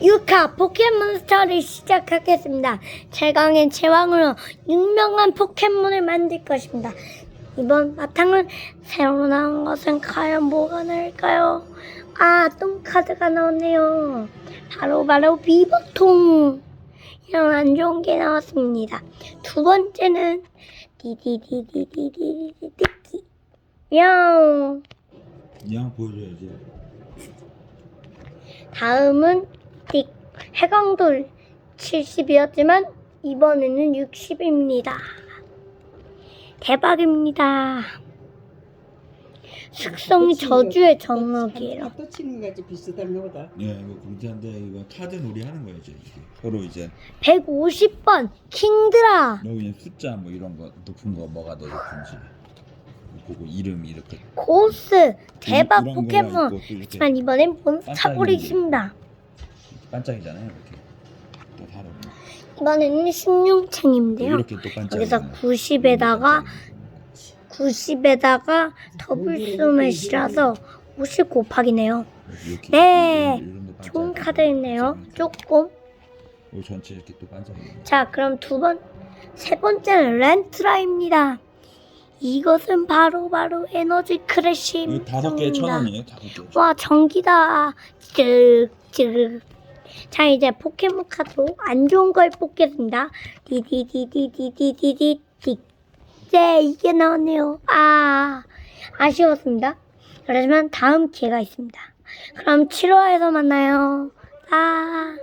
6화 포켓몬스터를 시작하겠습니다. 최강의 제왕으로 유명한 포켓몬을 만들 것입니다. 이번 바탕은 새로 나온 것은 과연 뭐가 나올까요? 아, 똥카드가 나오네요. 바로 바로 비버통. 이런 안 좋은 게 나왔습니다. 두 번째는 디디디디디디디디디. 뿅. 양 보여줘야지. 다음은 딕 해광돌 70이었지만 이번에는 60입니다. 대박입니다. 숙성이 저주의 정목이에요. 또 치는 거 같이 비슷한가 보다. 예, 이거 공지한데 이거 카드 놀이 하는 거예요, 이제 이게. 서로 이제 150번 킹드라 너 그냥 숫자 뭐 이런 거 높은 거 뭐가 더 높은지 보고 이름 이렇게 고스 대박 이런 거가 포켓몬 있고 또 이렇게 하지만 이번엔 몬스타볼이 반짝이는 게. 있습니다. 반짝이잖아요, 이렇게. 또 거. 이번에는 식룡챙인데요. 이렇게 또 반짝. 여기서 90에다가 90에다가 더블 스매시라서 50 곱하기네요. 이렇게 네, 이런 데 좋은 반짝이. 카드였네요. 조금. 이 전체 이렇게 또 반짝이. 자, 그럼 두 번, 세 번째는 렌트라입니다. 이것은 바로 바로 에너지 이거 크래쉬입니다. 다섯 개에 천 원이에요, 다섯 개. 와, 전기다. 쯔쯔. 자, 이제 포켓몬 카드로 안 좋은 걸 뽑겠습니다. 디디디디디디디디. 네, 이게 나왔네요. 아, 아쉬웠습니다. 그렇지만 다음 기회가 있습니다. 그럼 7화에서 만나요. 아.